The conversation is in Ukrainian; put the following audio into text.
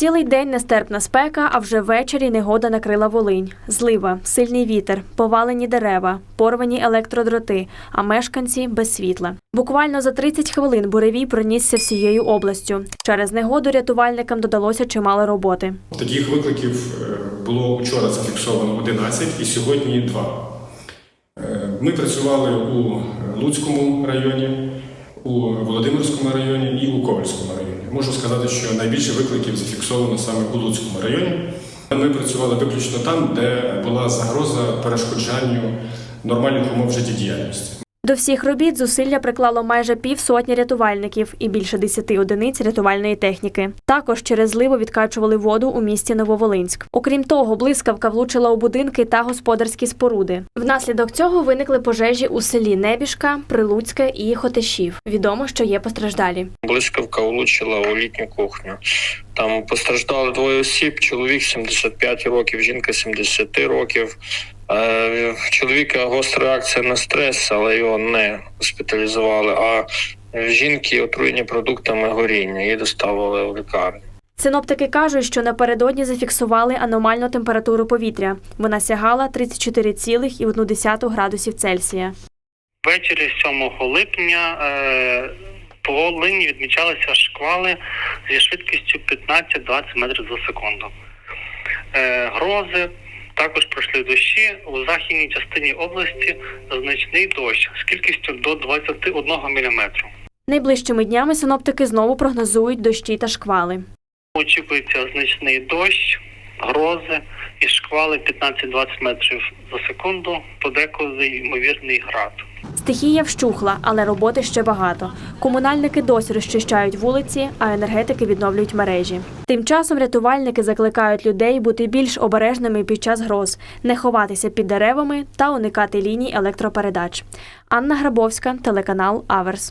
Цілий день нестерпна спека, а вже ввечері негода накрила Волинь. Злива, сильний вітер, повалені дерева, порвані електродроти, а мешканці без світла. Буквально за 30 хвилин буревій пронісся всією областю. Через негоду рятувальникам додалося чимало роботи. Таких викликів е, було вчора зафіксовано 11 і сьогодні 2. Е, Ми працювали у Луцькому районі, у Володимирському районі і у Ковальському районі. Можу сказати, що найбільше викликів зафіксовано саме у Луцькому районі. Ми працювали виключно там, де була загроза перешкоджанню нормальних умов життєдіяльності. До всіх робіт зусилля приклало майже півсотні рятувальників і більше десяти одиниць рятувальної техніки. Також через зливу відкачували воду у місті Нововолинськ. Окрім того, блискавка влучила у будинки та господарські споруди. Внаслідок цього виникли пожежі у селі Небіжка, Прилуцьке і Хотешів. Відомо, що є постраждалі. Блискавка влучила у літню кухню. Там постраждали двоє осіб: чоловік 75 років, жінка 70 років. Е, в чоловіка гостра реакція на стрес, але його не госпіталізували. А в жінки отруєння продуктами горіння. Її доставили в лікарню. Синоптики кажуть, що напередодні зафіксували аномальну температуру повітря. Вона сягала 34,1 градусів Цельсія. Ввечері 7 липня е, по Волині відмічалися шквали зі швидкістю 15-20 метрів за секунду. Е, грози також пройшли дощі у західній частині області значний дощ з кількістю до 21 мм. Найближчими днями синоптики знову прогнозують дощі та шквали. Очікується значний дощ, грози і шквали 15-20 метрів за секунду, подекуди ймовірний град. Стихія вщухла, але роботи ще багато. Комунальники досі розчищають вулиці, а енергетики відновлюють мережі. Тим часом рятувальники закликають людей бути більш обережними під час гроз, не ховатися під деревами та уникати ліній електропередач. Анна Грабовська, телеканал Аверс.